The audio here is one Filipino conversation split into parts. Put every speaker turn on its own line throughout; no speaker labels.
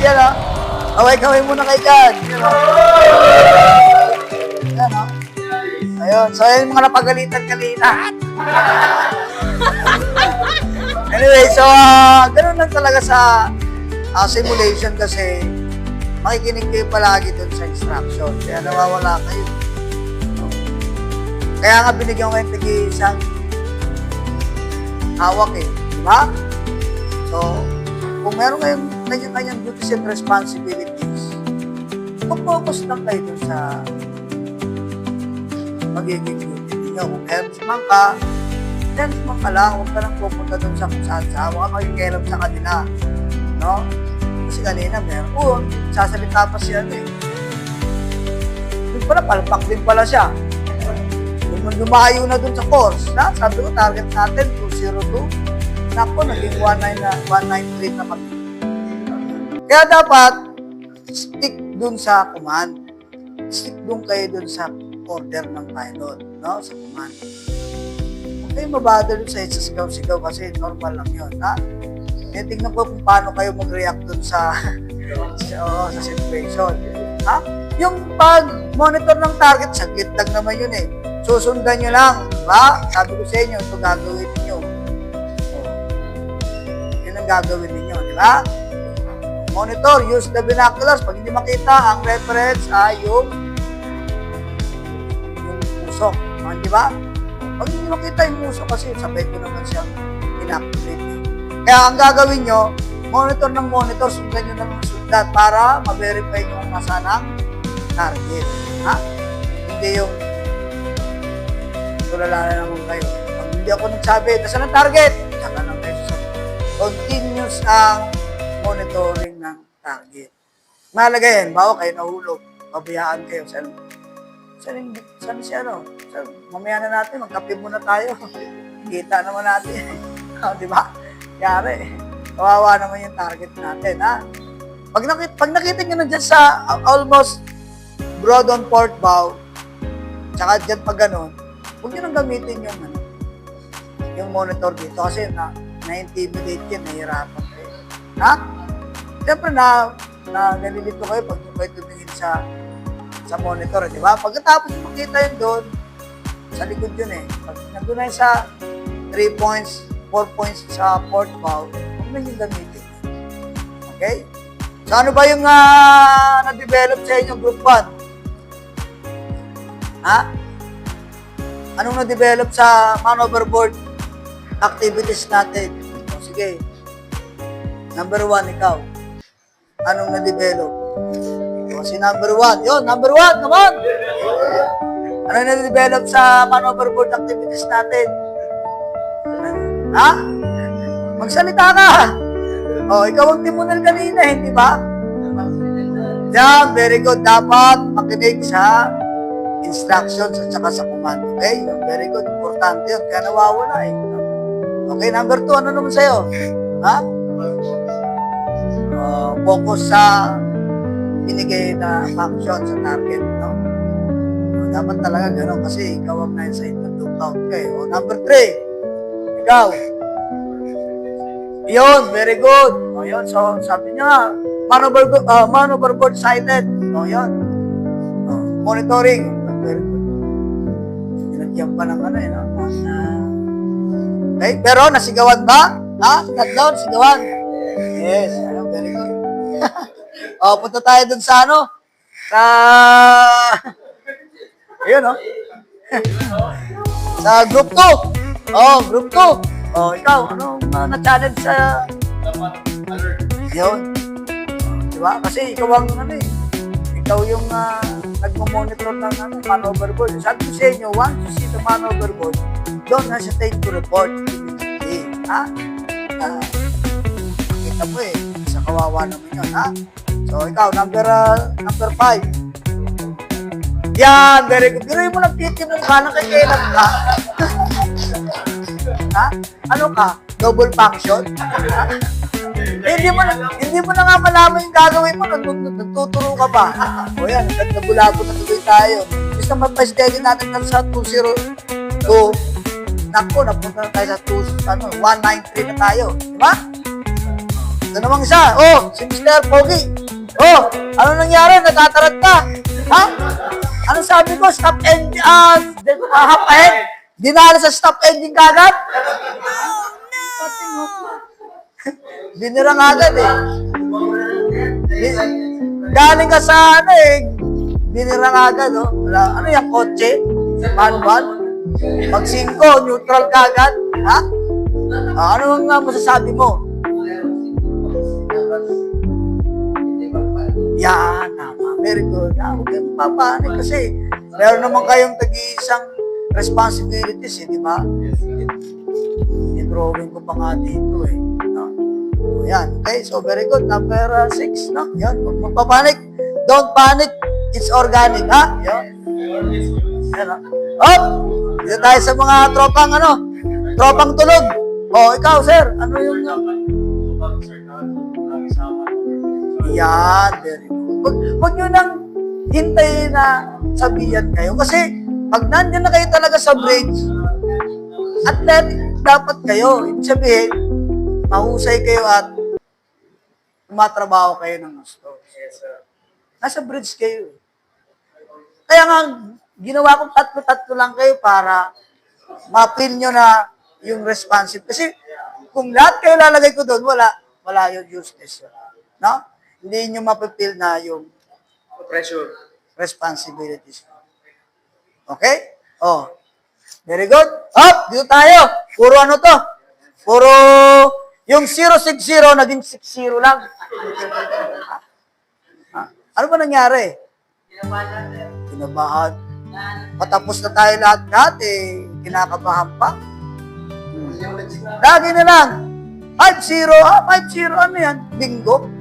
Yan o. Kaway-kaway muna kayo dyan. Yan o. Yan o. Ayun. So, ayun yung mga napagalitan kanina. anyway, so, ah, ganun lang talaga sa ah, simulation kasi makikinig kayo palagi dun sa instruction. Kaya nawawala kayo. Kaya nga binigyan ko kayo ng isang hawak eh. Di ba? So, kung meron kayong kanya-kanyang duties and responsibilities, mag-focus lang kayo dun sa magiging duty ninyo. Kung si Mangka, meron si Mangka lang. Huwag ka nang pupunta dun sa kung saan sa Huwag ka makikialam sa kanila. No? Kasi kanina meron. Oo, sasalita pa siya ano eh. Yung pala, palpak din pala siya. Lumayo na dun sa course, na, sabi ko, target natin, 202. Naku, naging 19 na, 193 na kami. Kaya dapat, stick dun sa command. Stick dun kayo dun sa order ng pilot, no? Sa command. Huwag kayo mabother dun sa sigaw-sigaw kasi normal lang yun, ha? Eh, tingnan ko kung paano kayo mag-react dun sa, sa, oo, sa situation. Ha? Yung pag-monitor ng target, saglit lang naman yun eh. Susundan nyo lang, ba? Sabi ko sa inyo, ito gagawin ninyo. Oh. Yun ang gagawin ninyo, di ba? Monitor, use the binoculars. Pag hindi makita, ang reference ay yung yung usok. Ah, di ba? Pag hindi makita yung usok kasi sabay ko naman siyang inactivate. Kaya ang gagawin nyo, monitor ng monitor, sundan nyo ng sundan para ma-verify nyo ang nasa ng target. Ha? Hindi yung tulala na naman kayo. Pag hindi ako nagsabi, nasa ng target? Saka lang kayo sasabi. Continuous ang monitoring ng target. Mahalaga yan, bawa kayo nahulog, pabayaan kayo. Saan, saan, saan si ano? Saan, mamaya na natin, magkape muna tayo. Kita naman natin. oh, di ba? Yari. Kawawa naman yung target natin, ha? Pag nakita, pag nakita nyo na dyan sa almost broad on port bow, tsaka dyan pag ganun, huwag nyo nang gamitin yung, ano, yung monitor dito kasi na, na-intimidate yan, nahihirapan kayo. Ha? Siyempre na, na nalilito kayo pag kayo tumingin sa sa monitor, di ba? Pagkatapos makita yun doon, sa likod yun eh. Pag nandun na sa 3 points, 4 points sa port bow, huwag na yung gamitin. Okay? So ano ba yung ah, na-develop sa inyo group 1? Ha? Anong na-develop sa man overboard activities natin? O, sige. Number one, ikaw. Anong na-develop? O, si number one. Yun, number one, come on! Ano na-develop sa man overboard activities natin? Ha? Magsalita ka! O, ikaw ang timunal kanina, hindi ba? Yeah, very good. Dapat makinig sa instructions at saka sa command. Okay? Very good. Importante yun. Kaya nawawala eh. Okay, number two, ano naman sa'yo? Ha? Uh, focus sa binigay na function sa target, no? Uh, dapat talaga gano'n kasi ikaw ang nasa ito, look out ka eh. O, number three, ikaw. Yun, very good. O, yun. So, sabi niya, man overboard, uh, man overboard sighted. O, yun. O, monitoring. Very good. Pinagyan pa ng ano eh, no? Okay, pero nasigawan ba? Ha? Tatlo, nasigawan. Yes, ano, very good. o, punta tayo dun sa ano? Sa... Ayun, no? sa group 2. Oh, group 2. Oh, ikaw, ano uh, na-challenge sa... Yun. Di ba? Kasi ikaw ang ano eh. Ikaw yung uh, nagmo-monitor ng ano, man overboard. Sabi ko sa inyo, once you see the man overboard, don't hesitate to report immediately. Ha? Ah, kita mo eh, kawawa naman yun, ha? So, ikaw, number, uh, number five. Yan, very good. Pero yung mo nagtitim ng ka, nakikailan ka. ha? Ano ka? Double function? Eh, hindi mo na, hindi mo na nga malaman yung gagawin mo, nag- nag- nagtuturo ka pa. O yan, nagkabulabo na tuloy tayo. Gusto magpa-schedule natin sa 202. Nako, napunta na tayo sa 2, ano, 193 na tayo. Di ba? Ito namang isa. Oh, si Mr. Pogi. Oh, ano nangyari? Nagtatarad ka. Ha? Ano sabi ko? Stop engine, ah, uh, half ahead. Dinala sa stop engine kagad? Pating hook mo. Binira nga agad eh. Galing ka sa ano eh. Binira nga agad oh. Wala, ano yung kotse? Manual? Pag 5, neutral ka agad? Ha? Ah, ano nga masasabi mo? Yan, tama. Very good. Ah, huwag kayong papanik kasi meron naman kayong tag-iisang responsibilities, eh, di ba? I-drawing ko pa nga dito eh. No? O, yan. Okay, so very good. Number 6, no? Yan, huwag magpapanik. Don't panic. It's organic, ha? Yan. Yan, ha? Oh! Dito tayo sa mga tropang ano? Tropang tulog. Oh, ikaw, sir. Ano yung... Yan, very. Wag, wag nyo nang hintayin na sabihan kayo. Kasi pag nandyan na kayo talaga sa bridge, athletic dapat kayo. Ibig sabihin, mahusay kayo at tumatrabaho kayo ng gusto. Nasa bridge kayo. Kaya nga, ginawa kong tatlo-tatlo lang kayo para ma-feel nyo na yung responsive. Kasi kung lahat kayo lalagay ko doon, wala, wala yung useless. No? Hindi nyo mapipil na yung
Pressure.
responsibilities. Okay? Oh. Very good. Up, dito tayo. Puro ano to? Puro yung 060 naging 60 lang. Ah, ano ba nangyari? Kinabahan. Patapos na tayo lahat-lahat eh. Kinakabahan pa. Lagi na lang. 5-0, ah, 5-0, ano yan? Bingo?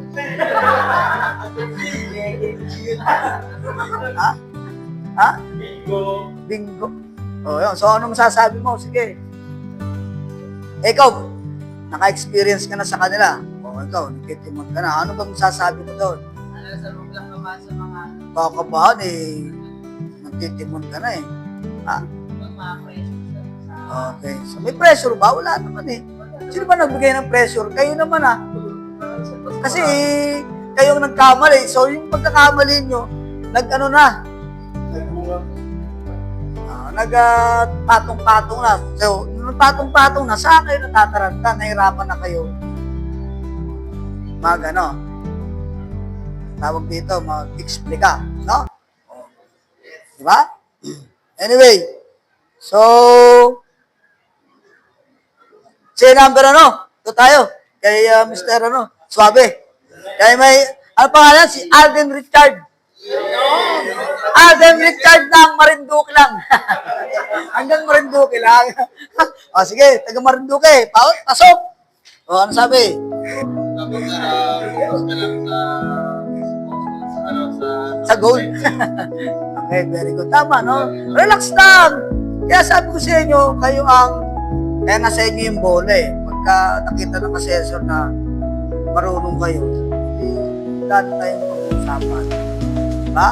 Ha? Ha? Bingo. O, yun. So, ano masasabi mo? Sige. Eh, ikaw, naka-experience ka na sa kanila. O, ikaw, nakitimon ka na. Ano bang masasabi mo doon?
Ano sa loob lang naman sa mga
Kakabahan eh. Nagtitimon ka na eh. Ha?
mga questions sa
Okay. So, may pressure ba? Wala naman eh. Sino ba nagbigay ng pressure? Kayo naman ah. Kasi kayong nagkamali. So, yung pagkakamali nyo, nag-ano na, Ah, nag-patong-patong na. So, patong-patong na, saan kayo natataranta? Nahirapan na kayo. Mag ano, tawag dito, mag-explika. No? O. Di ba? Anyway, so, si number ano? Ito tayo. Kay uh, Mr. ano, Suave. Kay may, ano pangalan? Si Alden Richard. Alden Richard ng Marinduque lang. Hanggang Marinduque lang. o sige, taga Marinduque. Pa pasok. O ano sabi?
Ah, ano, Sa
goal. okay, very good. Tama, no? Relax lang. Kaya sabi ko sa inyo, kayo ang, kaya nasa inyo yung bola eh. Pagka nakita ng assessor na marunong kayo, eh, dahil tayong pag-uusapan. Diba?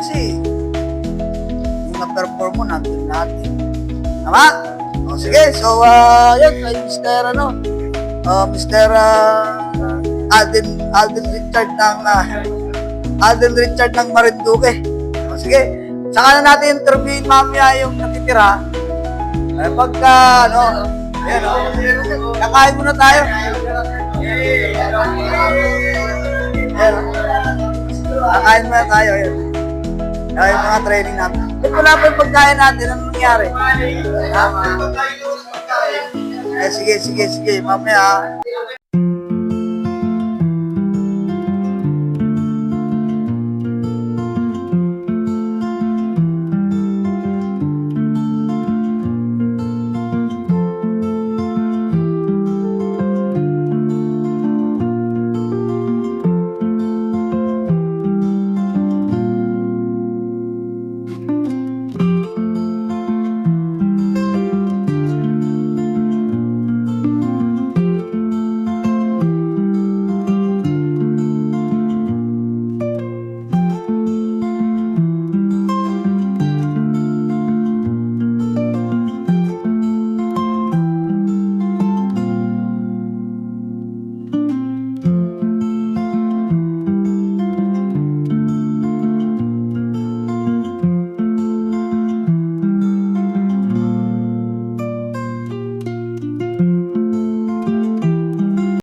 Kasi, yung na-perform mo, nandun natin. Tama? O sige, so, uh, yun, kay Mr. ano, uh, Mr. Uh, Alden, Alden Richard ng, uh, Alden Richard ng Marinduque. O sige, saka na natin interviewin mamaya yung natitira. Eh, pagka, ano, yan o, kakain muna tayo. Kakain muna tayo. Yan yung mga training natin. Ba't wala pa yung pagkain natin? Ano nangyari? Ha? Eh, sige, sige, sige. Mamaya,